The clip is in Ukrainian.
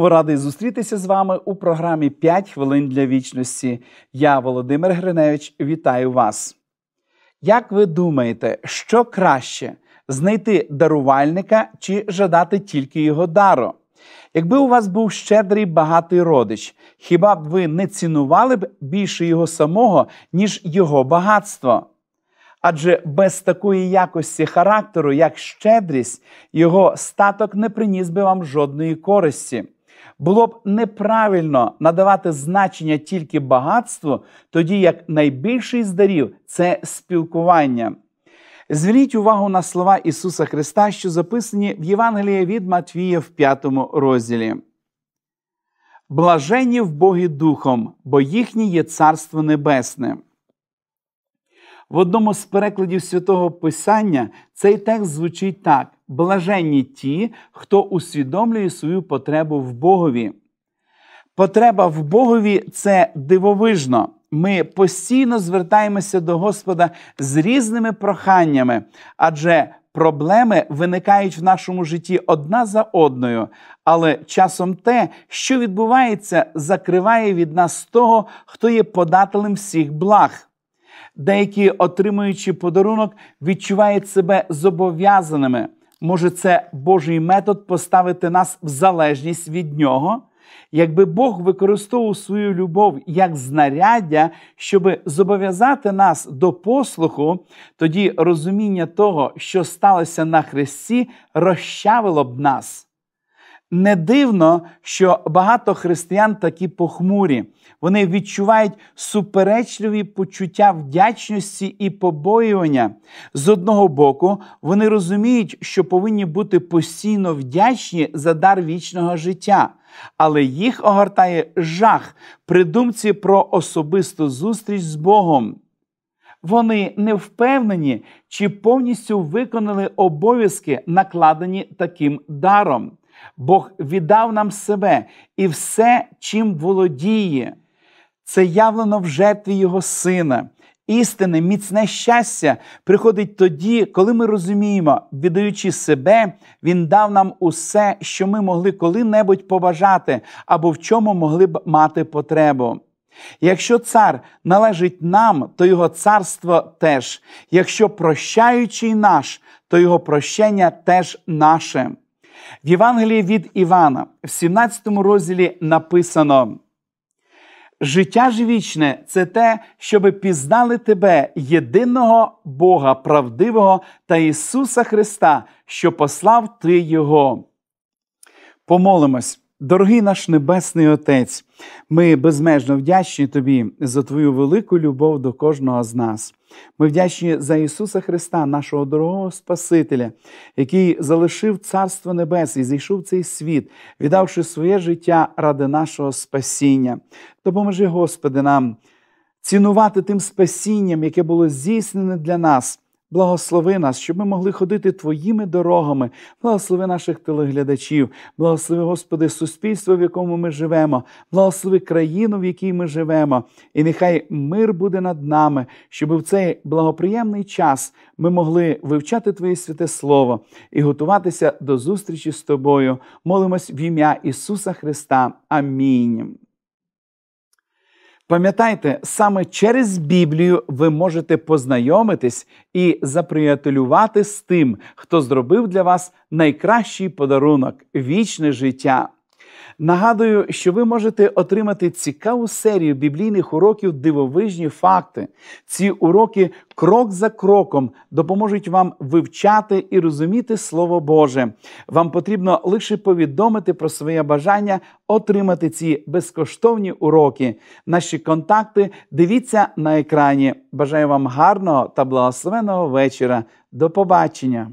Знову радий зустрітися з вами у програмі «5 хвилин для вічності. Я, Володимир Гриневич, вітаю вас. Як ви думаєте, що краще знайти дарувальника чи жадати тільки його дару? Якби у вас був щедрий багатий родич, хіба б ви не цінували б більше його самого, ніж його багатство? Адже без такої якості характеру, як щедрість, його статок не приніс би вам жодної користі. Було б неправильно надавати значення тільки багатству, тоді як найбільший з дарів це спілкування. Зверніть увагу на слова Ісуса Христа, що записані в Євангелії від Матвія в п'ятому розділі. Блаженні в Богі Духом, бо їхнє є Царство Небесне. В одному з перекладів святого Писання цей текст звучить так: блаженні ті, хто усвідомлює свою потребу в Богові. Потреба в Богові це дивовижно. Ми постійно звертаємося до Господа з різними проханнями, адже проблеми виникають в нашому житті одна за одною. Але часом те, що відбувається, закриває від нас того, хто є подателем всіх благ. Деякі, отримуючи подарунок, відчувають себе зобов'язаними. Може, це Божий метод поставити нас в залежність від нього? Якби Бог використовував свою любов як знаряддя, щоб зобов'язати нас до послуху, тоді розуміння того, що сталося на Христі, розчавило б нас. Не дивно, що багато християн такі похмурі. Вони відчувають суперечливі почуття вдячності і побоювання. З одного боку, вони розуміють, що повинні бути постійно вдячні за дар вічного життя, але їх огортає жах при думці про особисту зустріч з Богом. Вони не впевнені, чи повністю виконали обов'язки, накладені таким даром. Бог віддав нам себе і все, чим володіє. Це явлено в жертві Його Сина. Істинне, міцне щастя приходить тоді, коли ми розуміємо, віддаючи себе, Він дав нам усе, що ми могли коли-небудь побажати або в чому могли б мати потребу. Якщо цар належить нам, то його царство теж. Якщо прощаючий наш, то його прощення теж наше. В Євангелії від Івана, в 17 розділі написано: Життя ж вічне це те, щоби пізнали тебе, єдиного Бога, правдивого та Ісуса Христа, що послав Ти Його. Помолимось. Дорогий наш Небесний Отець, ми безмежно вдячні Тобі за Твою велику любов до кожного з нас. Ми вдячні за Ісуса Христа, нашого дорогого Спасителя, який залишив Царство Небес і зійшов в цей світ, віддавши своє життя ради нашого спасіння. Допоможи, Господи, нам цінувати тим спасінням, яке було здійснене для нас. Благослови нас, щоб ми могли ходити Твоїми дорогами, благослови наших телеглядачів, благослови, Господи, суспільство, в якому ми живемо, благослови країну, в якій ми живемо, і нехай мир буде над нами, щоб в цей благоприємний час ми могли вивчати Твоє святе Слово і готуватися до зустрічі з Тобою. Молимось в ім'я Ісуса Христа. Амінь. Пам'ятайте, саме через Біблію ви можете познайомитись і заприятелювати з тим, хто зробив для вас найкращий подарунок вічне життя. Нагадую, що ви можете отримати цікаву серію біблійних уроків дивовижні факти. Ці уроки крок за кроком допоможуть вам вивчати і розуміти Слово Боже. Вам потрібно лише повідомити про своє бажання отримати ці безкоштовні уроки. Наші контакти дивіться на екрані. Бажаю вам гарного та благословеного вечора. До побачення!